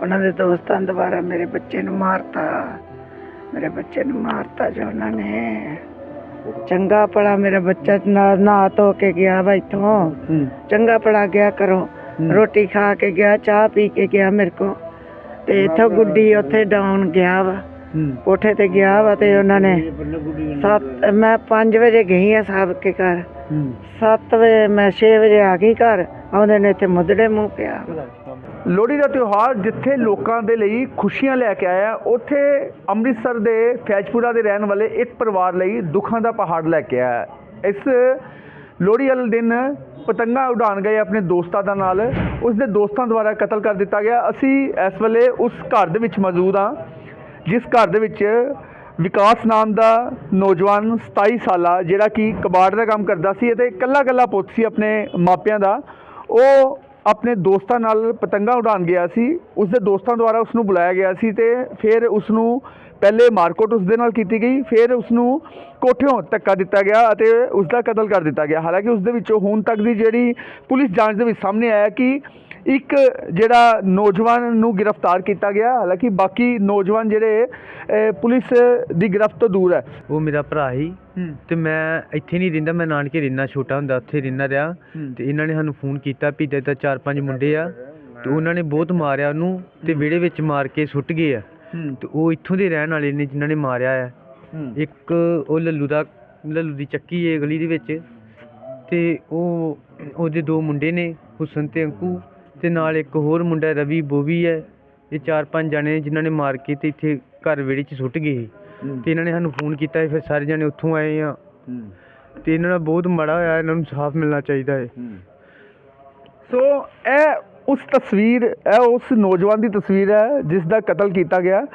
ਉਹਨਾਂ ਦੇ ਦੋਸਤਾਂ ਦੁਆਰਾ ਮੇਰੇ ਬੱਚੇ ਨੂੰ ਮਾਰਤਾ। ਮੇਰੇ ਬੱਚੇ ਨੂੰ ਮਾਰਤਾ ਜੋ ਉਹਨਾਂ ਨੇ। ਚੰਗਾ ਪੜਾ ਮੇਰਾ ਬੱਚਾ ਨਾ ਨਹਾ ਧੋ ਕੇ ਗਿਆ ਵਾ ਇੱਥੋਂ। ਚੰਗਾ ਪੜਾ ਗਿਆ ਕਰੋ ਰੋਟੀ ਖਾ ਕੇ ਗਿਆ ਚਾਹ ਪੀ ਕੇ ਗਿਆ ਮੇਰੇ ਕੋ ਤੇ ਇੱਥੋਂ ਗੁੱਡੀ ਉੱਥੇ ਡਾਊਨ ਗਿਆ ਵਾ। ਕੋਠੇ ਤੇ ਗਿਆ ਵਾ ਤੇ ਉਹਨਾਂ ਨੇ ਸੱਤ ਮੈਂ 5 ਵਜੇ ਗਈ ਆ ਸਾਹਿਬ ਕੇ ਘਰ। 7 ਵਜੇ, ਮੈਂ 6 ਵਜੇ ਆ ਗਈ ਘਰ, ਆਉਂਦੇ ਨੇ ਇੱਥੇ ਮੁੱਦੜੇ ਮੂੰਹ ਪਿਆ। ਲੋਹੜੀ ਦਾ ਤਿਉਹਾਰ ਜਿੱਥੇ ਲੋਕਾਂ ਦੇ ਲਈ ਖੁਸ਼ੀਆਂ ਲੈ ਕੇ ਆਇਆ, ਉੱਥੇ ਅੰਮ੍ਰਿਤਸਰ ਦੇ ਫੈਜਪੁਰਾ ਦੇ ਰਹਿਣ ਵਾਲੇ ਇੱਕ ਪਰਿਵਾਰ ਲਈ ਦੁੱਖਾਂ ਦਾ ਪਹਾੜ ਲੈ ਕੇ ਆਇਆ। ਇਸ ਲੋਹੜੀ ਵਾਲੇ ਦਿਨ ਪਤੰਗਾਂ ਉਡਾਣ ਗਏ ਆਪਣੇ ਦੋਸਤਾਂ ਦਾ ਨਾਲ ਉਸ ਦੇ ਦੋਸਤਾਂ ਦੁਆਰਾ ਕਤਲ ਕਰ ਦਿੱਤਾ ਗਿਆ। ਅਸੀਂ ਇਸ ਵੇਲੇ ਉਸ ਘਰ ਦੇ ਵਿੱਚ ਮੌਜੂਦ ਹਾਂ, ਜਿਸ ਘਰ ਦੇ ਵਿੱਚ ਵਿਕਾਸ ਨਾਮ ਦਾ ਨੌਜਵਾਨ 27 ਸਾਲਾ ਜਿਹੜਾ ਕਿ ਕਬਾੜ ਦਾ ਕੰਮ ਕਰਦਾ ਸੀ ਅਤੇ ਇਕੱਲਾ ਇਕੱਲਾ ਪੁੱਤ ਸੀ ਆਪਣੇ ਮਾਪਿਆਂ ਦਾ, ਉਹ ਆਪਣੇ ਦੋਸਤਾਂ ਨਾਲ ਪਤੰਗਾਂ ਉਡਾਣ ਗਿਆ ਸੀ। ਉਸ ਦੇ ਦੋਸਤਾਂ ਦੁਆਰਾ ਉਸ ਨੂੰ ਬੁਲਾਇਆ ਗਿਆ ਸੀ ਤੇ ਫਿਰ ਉਸ ਨੂੰ ਪਹਿਲੇ ਮਾਰਕੋਟ ਉਸ ਦੇ ਨਾਲ ਕੀਤੀ ਗਈ, ਫਿਰ ਉਸ ਨੂੰ ਕੋਠਿਓਂ ਧੱਕਾ ਦਿੱਤਾ ਗਿਆ ਅਤੇ ਉਸ ਦਾ ਕਤਲ ਕਰ ਦਿੱਤਾ ਗਿਆ। ਹਾਲਾਂਕਿ ਉਸ ਦੇ ਵਿੱਚੋਂ ਹੁਣ ਤੱਕ ਦੀ ਜਿਹੜੀ ਪੁਲਿਸ ਜਾਂਚ ਦੇ ਵਿੱਚ ਸਾਹਮਣੇ ਆਇਆ ਕਿ ਇੱਕ ਜਿਹੜਾ ਨੌਜਵਾਨ ਨੂੰ ਗ੍ਰਿਫਤਾਰ ਕੀਤਾ ਗਿਆ ਹਾਲਾਂਕਿ ਬਾਕੀ ਨੌਜਵਾਨ ਜਿਹੜੇ ਪੁਲਿਸ ਦੀ ਗ੍ਰਿਫਤ ਤੋਂ ਦੂਰ ਹੈ। ਉਹ ਮੇਰਾ ਭਰਾ ਹੀ। ਤੇ ਮੈਂ ਇੱਥੇ ਨਹੀਂ ਰਹਿੰਦਾ ਮੈਂ ਨਾਨਕੇ ਰਹਿਣਾ ਛੋਟਾ ਹੁੰਦਾ ਉੱਥੇ ਰਹਿਣਾ ਰਿਹਾ। ਤੇ ਇਹਨਾਂ ਨੇ ਸਾਨੂੰ ਫੋਨ ਕੀਤਾ ਵੀ ਤਾਂ ਚਾਰ ਪੰਜ ਮੁੰਡੇ ਆ ਤੇ ਉਹਨਾਂ ਨੇ ਬਹੁਤ ਮਾਰਿਆ ਉਹਨੂੰ ਤੇ ਵਿਹੜੇ ਵਿੱਚ ਮਾਰ ਕੇ ਸੁੱਟ ਗਏ ਆ। ਤੇ ਉਹ ਇੱਥੋਂ ਦੇ ਰਹਿਣ ਵਾਲੇ ਨੇ ਜਿਨ੍ਹਾਂ ਨੇ ਮਾਰਿਆ ਆ। ਇੱਕ ਉਹ ਲੱਲੂ ਦਾ ਲੱਲੂ ਦੀ ਚੱਕੀ ਹੈ ਗਲੀ ਦੇ ਵਿੱਚ। ਤੇ ਉਹ ਉਹਦੇ ਦੋ ਮੁੰਡੇ ਨੇ ਹੁਸਨ ਤੇ ਅੰਕੂ। ਤੇ ਨਾਲ ਇੱਕ ਹੋਰ ਮੁੰਡਾ ਰਵੀ ਬੋਵੀ ਹੈ। ਇਹ ਚਾਰ ਪੰਜ ਜਣੇ ਜਿਨ੍ਹਾਂ ਨੇ ਮਾਰ ਕੇ ਤੇ ਇੱਥੇ ਘਰ ਵਿਹੜੇ 'ਚ ਸੁੱਟ ਗਏ। ਸੀ। ਤੇ ਇਹਨਾਂ ਨੇ ਸਾਨੂੰ ਫੋਨ ਕੀਤਾ ਫਿਰ ਸਾਰੇ ਜਣੇ ਉੱਥੋਂ ਆਏ ਆ। ਤੇ ਇਹਨਾਂ ਦਾ ਬਹੁਤ ਮਾੜਾ ਹੋਇਆ ਇਹਨਾਂ ਨੂੰ ਸਾਫ਼ ਮਿਲਣਾ ਚਾਹੀਦਾ ਹੈ। ਸੋ ਇਹ ਉਸ ਤਸਵੀਰ ਇਹ ਉਸ ਨੌਜਵਾਨ ਦੀ ਤਸਵੀਰ ਹੈ ਜਿਸ ਦਾ ਕਤਲ ਕੀਤਾ ਗਿਆ।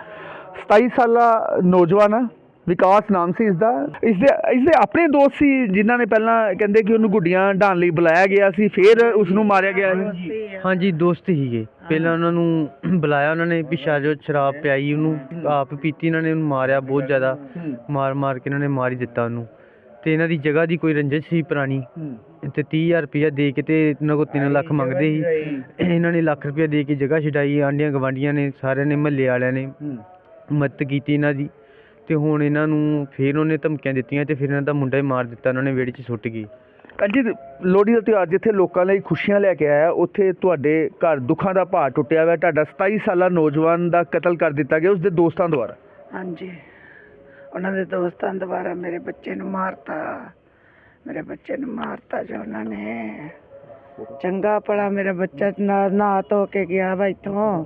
27 ਸਾਲਾ ਨੌਜਵਾਨ ਹੈ ਵਿਕਾਸ ਨਾਮ ਸੀ ਇਸ ਦਾ ਇਸ ਦੇ ਇਸ ਦੇ ਆਪਣੇ ਦੋਸਤ ਸੀ ਜਿਨ੍ਹਾਂ ਨੇ ਪਹਿਲਾਂ ਕਹਿੰਦੇ ਕਿ ਉਹਨੂੰ ਗੁੱਡੀਆਂ ਢਾਣ ਲਈ ਬੁਲਾਇਆ ਗਿਆ ਸੀ ਫਿਰ ਉਸ ਨੂੰ ਮਾਰਿਆ ਗਿਆ ਸੀ। ਹਾਂਜੀ। ਦੋਸਤ ਹੀਗੇ ਪਹਿਲਾਂ ਉਹਨਾਂ ਨੂੰ ਬੁਲਾਇਆ ਉਹਨਾਂ ਨੇ ਪਿਛਾ ਜੋ ਸ਼ਰਾਬ ਪਿਆਈ ਉਹਨੂੰ ਆਪ ਪੀਤੀ ਇਹਨਾਂ ਨੇ ਉਹਨੂੰ ਮਾਰਿਆ ਬਹੁਤ ਜ਼ਿਆਦਾ। ਮਾਰ ਮਾਰ ਕੇ ਇਹਨਾਂ ਨੇ ਮਾਰ ਹੀ ਦਿੱਤਾ ਉਹਨੂੰ। ਤੇ ਇਹਨਾਂ ਦੀ ਜਗ੍ਹਾ ਦੀ ਕੋਈ ਰੰਜਿਸ਼ ਸੀ ਪੁਰਾਣੀ। ਤੇ 30000 ਰੁਪਇਆ ਦੇ ਕੇ ਤੇ ਇਹਨਾਂ ਕੋਲ 3 ਲੱਖ ਮੰਗਦੇ ਸੀ। ਇਹਨਾਂ ਨੇ ਲੱਖ ਰੁਪਇਆ ਦੇ ਕੇ ਜਗ੍ਹਾ ਛਡਾਈ ਆਂਡੀਆਂ ਗਵਾਂਡੀਆਂ ਨੇ ਸਾਰਿਆਂ ਨੇ ਮਹੱਲੇ ਵਾਲਿਆਂ ਨੇ ਮਦਦ ਕੀਤੀ ਇਹਨਾਂ ਦੀ। ਤੇ ਹੁਣ ਇਹਨਾਂ ਨੂੰ ਫਿਰ ਉਹਨੇ ਧਮਕੀਆਂ ਦਿੱਤੀਆਂ ਤੇ ਫਿਰ ਇਹਨਾਂ ਦਾ ਮੁੰਡਾ ਹੀ ਮਾਰ ਦਿੱਤਾ ਉਹਨਾਂ ਨੇ ਵਿਹੜੇ 'ਚ ਸੁੱਟ ਗਏ ਅੰਜੀ ਲੋਹੜੀ ਦਾ ਤਿਉਹਾਰ ਜਿੱਥੇ ਲੋਕਾਂ ਲਈ ਖੁਸ਼ੀਆਂ ਲੈ ਕੇ ਆਇਆ ਉੱਥੇ ਤੁਹਾਡੇ ਘਰ ਦੁੱਖਾਂ ਦਾ ਭਾਰ ਟੁੱਟਿਆ ਹੋਇਆ ਤੁਹਾਡਾ 27 ਸਾਲਾ ਨੌਜਵਾਨ ਦਾ ਕਤਲ ਕਰ ਦਿੱਤਾ ਗਿਆ ਉਸ ਦੇ ਦੋਸਤਾਂ ਦੁਆਰਾ। ਹਾਂਜੀ। ਉਹਨਾਂ ਦੇ ਦੋਸਤਾਂ ਦੁਆਰਾ ਮੇਰੇ ਬੱਚੇ ਨੂੰ ਮਾਰਤਾ। ਮੇਰੇ ਬੱਚੇ ਨੂੰ ਮਾਰਤਾ ਜੋ ਉਹਨਾਂ ਨੇ। ਚੰਗਾ ਪੜਾ ਮੇਰਾ ਬੱਚਾ ਨਾ ਨਹਾ ਧੋ ਕੇ ਗਿਆ ਵਾ ਇੱਥੋਂ।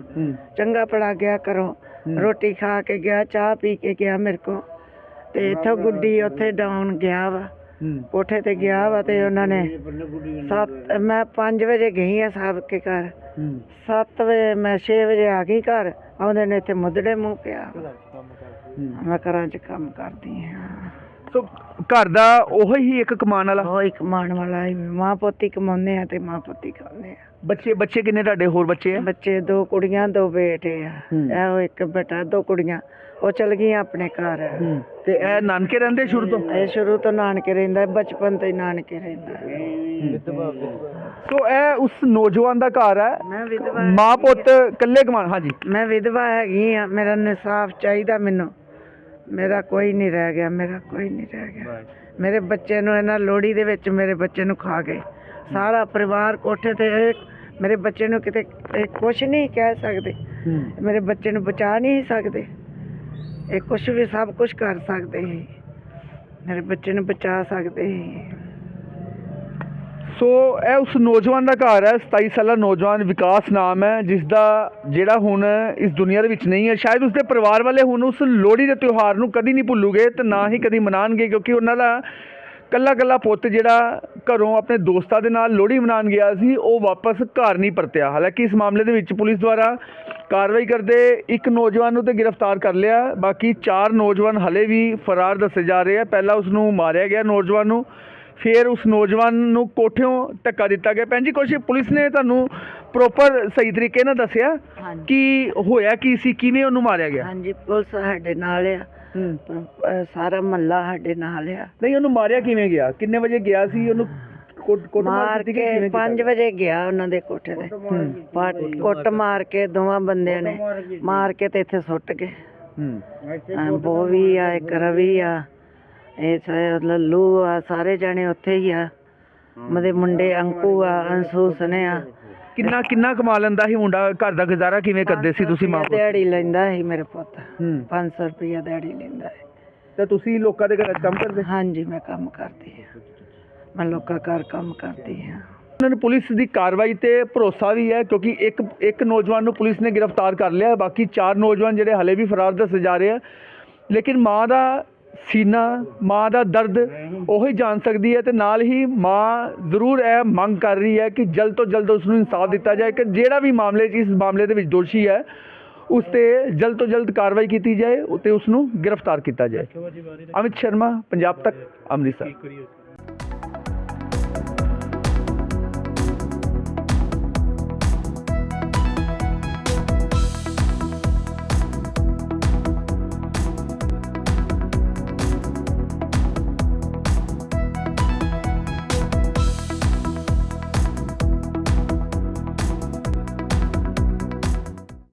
ਚੰਗਾ ਪੜਾ ਗਿਆ ਕਰੋ ਰੋਟੀ ਖਾ ਕੇ ਗਿਆ ਚਾਹ ਪੀ ਕੇ ਗਿਆ ਮੇਰੇ ਕੋ ਤੇ ਇੱਥੋਂ ਗੁੱਡੀ ਉੱਥੇ ਡਾਊਨ ਗਿਆ ਵਾ। ਕੋਠੇ ਤੇ ਗਿਆ ਵਾ ਤੇ ਉਹਨਾਂ ਨੇ ਸੱਤ ਮੈਂ 5 ਵਜੇ ਗਈ ਆ ਸਾਹਿਬ ਕੇ ਘਰ। 7 ਵਜੇ ਮੈਂ 6 ਵਜੇ ਆ ਗਈ ਘਰ। ਆਉਂਦੇ ਨੇ ਇੱਥੇ ਮੁੱਦੜੇ ਮੂੰਹ ਪਿਆ। ਮੈਂ ਘਰਾਂ 'ਚ ਕੰਮ ਕਰਦੀ ਹਾਂ ਸੋ ਘਰ ਦਾ ਉਹੀ ਹੀ ਇੱਕ ਕਮਾਨ ਵਾਲਾ? ਉਹ ਇੱਕ ਮਾਣ ਵਾਲਾ ਹੀ। ਮਾਂ ਪੋਤੀ ਕਮਾਉਂਦੇ ਆ ਤੇ ਮਾਂ ਪੋਤੀ ਖਾਂਦੇ ਆ। ਬੱਚੇ ਬੱਚੇ ਕਿੰਨੇ ਤੁਹਾਡੇ? ਹੋਰ ਬੱਚੇ ਆ? ਬੱਚੇ ਦੋ ਕੁੜੀਆਂ ਦੋ ਬੇਟੇ ਆ। ਇਹੋ ਇੱਕ ਬੇਟਾ ਦੋ ਕੁੜੀਆਂ। ਉਹ ਚਲ ਗਈਆਂ ਆਪਣੇ ਘਰ। ਤੇ ਇਹ ਨਾਨਕੇ ਰਹਿੰਦੇ ਸ਼ੁਰੂ ਤੋਂ? ਇਹ ਸ਼ੁਰੂ ਤੋਂ ਨਾਨਕੇ ਰਹਿੰਦਾ ਬਚਪਨ ਤੋਂ ਹੀ ਨਾਨਕੇ ਰਹਿੰਦਾ। ਸੋ ਇਹ ਉਸ ਨੌਜਵਾਨ ਦਾ ਘਰ ਹੈ? ਮੈਂ ਵਿਧਵਾ ਮਾਂ ਪੁੱਤ ਇਕੱਲੇ ਕਮਾਨ ਹਾਂਜੀ। ਮੈਂ ਵਿਧਵਾ ਹੈਗੀ ਆ ਮੇਰਾ ਇਨਸਾਫ ਚਾਹੀਦਾ ਮੈਨੂੰ। ਮੇਰਾ ਕੋਈ ਨਹੀਂ ਰਹਿ ਗਿਆ ਮੇਰਾ ਕੋਈ ਨਹੀਂ ਰਹਿ ਗਿਆ। ਮੇਰੇ ਬੱਚੇ ਨੂੰ ਇਹਨਾਂ ਲੋਹੜੀ ਦੇ ਵਿੱਚ ਮੇਰੇ ਬੱਚੇ ਨੂੰ ਖਾ ਗਏ। ਸਾਰਾ ਪਰਿਵਾਰ ਕੋਠੇ ਤੇ ਇਹ ਮੇਰੇ ਬੱਚੇ ਨੂੰ ਕਿਤੇ ਕੁਝ ਨਹੀਂ ਕਹਿ ਸਕਦੇ। ਮੇਰੇ ਬੱਚੇ ਨੂੰ ਬਚਾ ਨਹੀਂ ਸਕਦੇ। ਇਹ ਕੁਝ ਵੀ ਸਭ ਕੁਝ ਕਰ ਸਕਦੇ ਸੀ। ਮੇਰੇ ਬੱਚੇ ਨੂੰ ਬਚਾ ਸਕਦੇ ਸੀ। ਸੋ ਇਹ ਉਸ ਨੌਜਵਾਨ ਦਾ ਘਰ ਹੈ 27 ਸਾਲਾ ਨੌਜਵਾਨ ਵਿਕਾਸ ਨਾਮ ਹੈ ਜਿਸ ਦਾ ਜਿਹੜਾ ਹੁਣ ਇਸ ਦੁਨੀਆ ਦੇ ਵਿੱਚ ਨਹੀਂ ਹੈ। ਸ਼ਾਇਦ ਉਸਦੇ ਪਰਿਵਾਰ ਵਾਲੇ ਹੁਣ ਉਸ ਲੋਹੜੀ ਦੇ ਤਿਉਹਾਰ ਨੂੰ ਕਦੀ ਨਹੀਂ ਭੁੱਲੂਗੇ ਤੇ ਨਾ ਹੀ ਕਦੀ ਮਨਾਣਗੇ ਕਿਉਂਕਿ ਉਹਨਾਂ ਦਾ ਕੱਲਾ ਕੱਲਾ ਪੁੱਤ ਜਿਹੜਾ ਘਰੋਂ ਆਪਣੇ ਦੋਸਤਾਂ ਦੇ ਨਾਲ ਲੋਹੜੀ ਮਨਾਉਣ ਗਿਆ ਸੀ ਉਹ ਵਾਪਸ ਘਰ ਨਹੀਂ ਪਰਤਿਆ। ਹਾਲਾਂਕਿ ਇਸ ਮਾਮਲੇ ਦੇ ਵਿੱਚ ਪੁਲਿਸ ਦੁਆਰਾ ਕਾਰਵਾਈ ਕਰਦੇ ਇੱਕ ਨੌਜਵਾਨ ਨੂੰ ਤੇ ਗ੍ਰਿਫਤਾਰ ਕਰ ਲਿਆ। ਬਾਕੀ ਚਾਰ ਨੌਜਵਾਨ ਹਲੇ ਵੀ ਫਰਾਰ ਦੱਸੇ ਜਾ ਰਹੇ ਆ। ਪਹਿਲਾਂ ਉਸ ਨੂੰ ਮਾਰਿਆ ਗਿਆ ਨੌਜਵਾਨ ਨੂੰ ਫਿਰ ਉਸ ਨੌਜਵਾਨ ਨੂੰ ਕੋਠਿਓਂ ਧੱਕਾ ਦਿੱਤਾ ਗਿਆ। ਭੈਣ ਜੀ ਕੁਛ ਪੁਲਿਸ ਨੇ ਤੁਹਾਨੂੰ ਪ੍ਰੋਪਰ ਸਹੀ ਤਰੀਕੇ ਨਾਲ ਦੱਸਿਆ ਕਿ ਹੋਇਆ ਕੀ ਸੀ? ਕਿਵੇਂ ਉਹਨੂੰ ਮਾਰਿਆ ਗਿਆ? ਹਾਂਜੀ ਪੁਲਿਸ ਸਾਡੇ ਨਾਲ ਆ। ਅਹ ਸਾਰਾ ਮਹੱਲਾ ਸਾਡੇ ਨਾਲ ਆ। ਨਹੀਂ ਉਹਨੂੰ ਮਾਰਿਆ ਕਿਵੇਂ ਗਿਆ? ਕਿੰਨੇ ਵਜੇ ਗਿਆ ਸੀ? ਉਹਨੂੰ ਕੁੱਟ ਕੁੱਟ ਮਾਰ ਕਿ ਕੇ ਕਿਵੇਂ ਕੀਤਾ? 5 ਵਜੇ ਗਿਆ ਉਹਨਾਂ ਦੇ ਕੋਠੇ ਤੇ। ਪਾਟ- ਕੁੱਟ ਮਾਰ ਕੇ ਦੋਵਾਂ ਬੰਦਿਆਂ ਨੇ ਮਾਰ ਕੇ ਤੇ ਇੱਥੇ ਸੁੱਟ ਗਏ। ਹੂੰ। ਅਹ ਬੋਵੀ ਆ ਇੱਕ ਰਵੀ ਆ। ਇਹ ਸਾਰੇ ਲੱਲੂ ਆ ਸਾਰੇ ਜਾਣੇ ਉੱਥੇ ਹੀ ਆ। ਮਦੇ ਮੁੰਡੇ ਅੰਕੂ ਆ ਅੰਸੂ ਸਨੇ ਆ ਕਿੰਨਾ ਕਿੰਨਾ ਕਮਾ ਲੈਂਦਾ ਸੀ ਮੁੰਡਾ? ਘਰ ਦਾ ਗੁਜ਼ਾਰਾ ਕਿਵੇਂ ਕਰਦੇ ਸੀ ਤੁਸੀਂ ਮਾਂ? ਦਿਹਾੜੀ ਲੈਂਦਾ ਸੀ ਮੇਰੇ ਪੁੱਤ। ਹੂੰ। 500 ਰੁਪਇਆ ਦਿਹਾੜੀ ਲੈਂਦਾ ਹੈ ਤੇ ਤੁਸੀਂ ਲੋਕਾਂ ਦੇ ਘਰਾਂ ਕੰਮ ਕਰਦੇ? ਹਾਂਜੀ ਮੈਂ ਕੰਮ ਕਰਦੀ ਹਾਂ। ਮੈਂ ਲੋਕਾਂ ਘਰ ਕੰਮ ਕਰਦੀ ਹਾਂ। ਉਹਨਾਂ ਨੂੰ ਪੁਲਿਸ ਦੀ ਕਾਰਵਾਈ ਤੇ ਭਰੋਸਾ ਵੀ ਹੈ ਕਿਉਂਕਿ ਇੱਕ ਇੱਕ ਨੌਜਵਾਨ ਨੂੰ ਪੁਲਿਸ ਨੇ ਗ੍ਰਿਫਤਾਰ ਕਰ ਲਿਆ ਬਾਕੀ ਚਾਰ ਨੌਜਵਾਨ ਜਿਹੜੇ ਹਲੇ ਵੀ ਫਰਾਰ ਦੱਸੇ ਜਾ ਰਹੇ ਆ। ਲੇਕਿਨ ਮਾਂ ਦਾ ਸੀਨਾ ਮਾਂ ਦਾ ਦਰਦ ਉਹੀ ਜਾਣ ਸਕਦੀ ਹੈ ਤੇ ਨਾਲ ਹੀ ਮਾਂ ਜ਼ਰੂਰ ਇਹ ਮੰਗ ਕਰ ਰਹੀ ਹੈ ਕਿ ਜਲਦ ਤੋਂ ਜਲਦ ਉਸ ਨੂੰ ਇਨਸਾਫ ਦਿੱਤਾ ਜਾਏ ਕਿ ਜਿਹੜਾ ਵੀ ਮਾਮਲੇ 'ਚ ਇਸ ਮਾਮਲੇ ਦੇ ਵਿੱਚ ਦੋਸ਼ੀ ਹੈ ਉਸ ਤੇ ਜਲਦ ਤੋਂ ਜਲਦ ਕਾਰਵਾਈ ਕੀਤੀ ਜਾਏ ਤੇ ਉਸ ਨੂੰ ਗ੍ਰਿਫਤਾਰ ਕੀਤਾ ਜਾਏ। ਅਮਿਤ ਸ਼ਰਮਾ ਪੰਜਾਬ ਤੱਕ ਅੰਮ੍ਰਿਤਸਰ।